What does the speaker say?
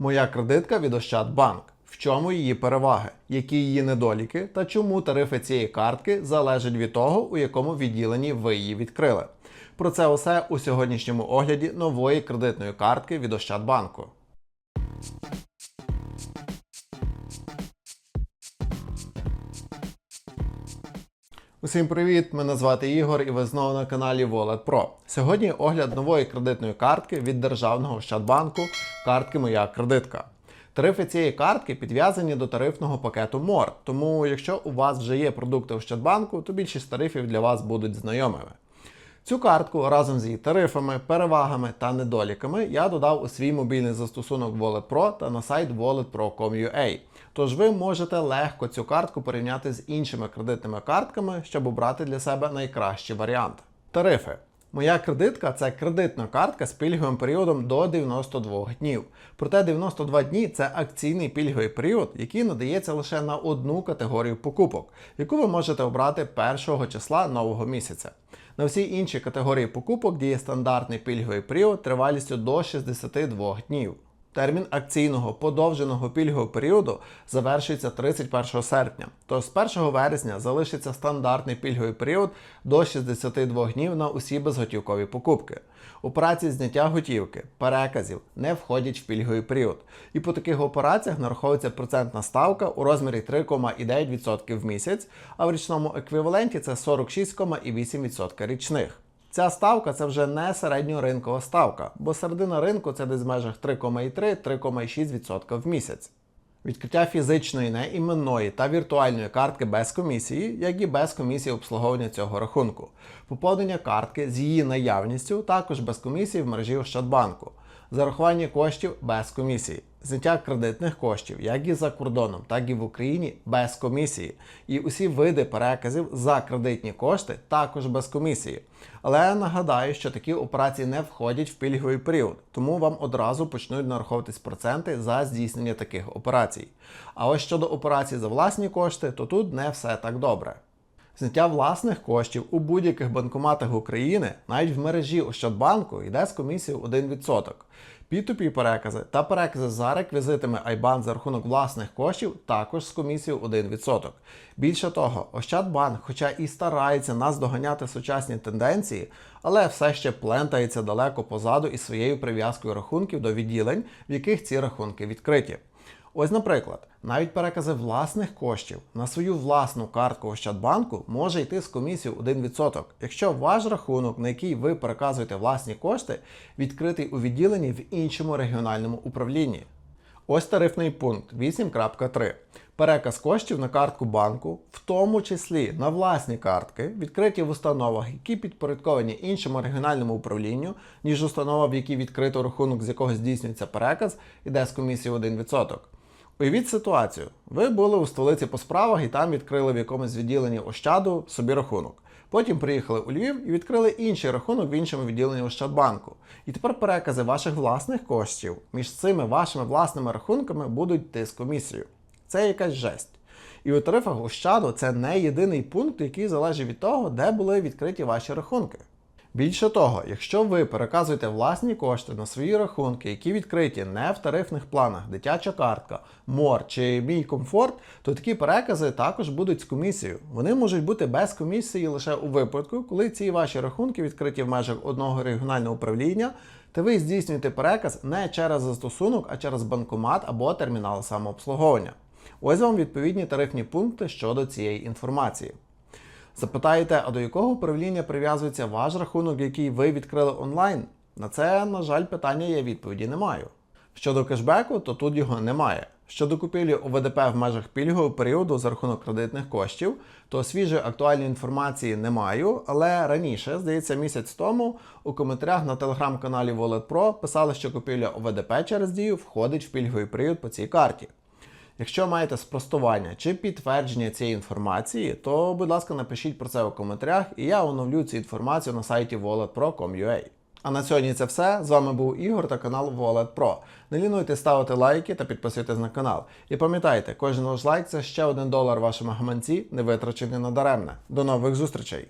Моя кредитка від Ощадбанк. В чому її переваги, які її недоліки та чому тарифи цієї картки залежать від того, у якому відділенні ви її відкрили. Про це усе у сьогоднішньому огляді нової кредитної картки від Ощадбанку. Усім привіт! Мене звати Ігор і ви знову на каналі Wallet Pro. Сьогодні огляд нової кредитної картки від Державного Ощадбанку картки Моя кредитка. Тарифи цієї картки підв'язані до тарифного пакету МОР, тому якщо у вас вже є продукти Ощадбанку, то більшість тарифів для вас будуть знайомими. Цю картку разом з її тарифами, перевагами та недоліками я додав у свій мобільний застосунок Wallet Pro та на сайт walletpro.com.ua. Тож ви можете легко цю картку порівняти з іншими кредитними картками, щоб обрати для себе найкращий варіант. Тарифи. Моя кредитка це кредитна картка з пільговим періодом до 92 днів. Проте 92 дні це акційний пільговий період, який надається лише на одну категорію покупок, яку ви можете обрати першого числа нового місяця. На всі інші категорії покупок діє стандартний пільговий період тривалістю до 62 днів. Термін акційного подовженого пільгового періоду завершується 31 серпня, тож з 1 вересня залишиться стандартний пільговий період до 62 днів на усі безготівкові покупки. Операції зняття готівки, переказів не входять в пільговий період. І по таких операціях нараховується процентна ставка у розмірі 3,9% в місяць, а в річному еквіваленті це 46,8% річних. Ця ставка це вже не середньоринкова ставка, бо середина ринку це десь в межах 3,3-3,6% в місяць. Відкриття фізичної, неіменної та віртуальної картки без комісії, як і без комісії обслуговування цього рахунку, поповнення картки з її наявністю також без комісії в мережі Ощадбанку, зарахування коштів без комісії, зняття кредитних коштів як і за кордоном, так і в Україні без комісії, і усі види переказів за кредитні кошти також без комісії. Але я нагадаю, що такі операції не входять в пільговий період, тому вам одразу почнуть нараховуватись проценти за здійснення таких операцій. А ось щодо операцій за власні кошти, то тут не все так добре. Зняття власних коштів у будь-яких банкоматах України, навіть в мережі Ощадбанку, йде з комісією 1%. P2P перекази та перекази за реквізитами IBAN за рахунок власних коштів також з комісією 1%. Більше того, Ощадбанк, хоча і старається нас доганяти сучасні тенденції, але все ще плентається далеко позаду із своєю прив'язкою рахунків до відділень, в яких ці рахунки відкриті. Ось, наприклад, навіть перекази власних коштів на свою власну картку Ощадбанку може йти з комісією 1%, якщо ваш рахунок, на який ви переказуєте власні кошти, відкритий у відділенні в іншому регіональному управлінні. Ось тарифний пункт 8.3. Переказ коштів на картку банку, в тому числі на власні картки, відкриті в установах, які підпорядковані іншому регіональному управлінню, ніж установа, в якій відкрито рахунок, з якого здійснюється переказ, іде з комісією 1%. Уявіть ситуацію. Ви були у столиці по справах і там відкрили в якомусь відділенні Ощаду собі рахунок. Потім приїхали у Львів і відкрили інший рахунок в іншому відділенні Ощадбанку. І тепер перекази ваших власних коштів між цими вашими власними рахунками будуть йти з комісією. Це якась жесть. І у тарифах Ощаду це не єдиний пункт, який залежить від того, де були відкриті ваші рахунки. Більше того, якщо ви переказуєте власні кошти на свої рахунки, які відкриті не в тарифних планах, дитяча картка, МОР чи Мій комфорт, то такі перекази також будуть з комісією. Вони можуть бути без комісії лише у випадку, коли ці ваші рахунки відкриті в межах одного регіонального управління, та ви здійснюєте переказ не через застосунок, а через банкомат або термінал самообслуговування. Ось вам відповідні тарифні пункти щодо цієї інформації. Запитаєте, а до якого управління прив'язується ваш рахунок, який ви відкрили онлайн? На це, на жаль, питання я відповіді не маю. Щодо кешбеку, то тут його немає. Щодо купівлі ОВДП в межах пільгового періоду за рахунок кредитних коштів, то свіжої актуальної інформації не маю, але раніше, здається, місяць тому у коментарях на телеграм-каналі Wallet Pro писали, що купівля ОВДП через дію входить в пільговий період по цій карті. Якщо маєте спростування чи підтвердження цієї інформації, то, будь ласка, напишіть про це у коментарях, і я оновлю цю інформацію на сайті walletpro.com.ua. А на сьогодні це все. З вами був Ігор та канал Wallet Pro. Не лінуйте ставити лайки та підписуйтесь на канал. І пам'ятайте, кожен ваш лайк це ще один долар вашому гаманці, не витрачений надаремне. До нових зустрічей!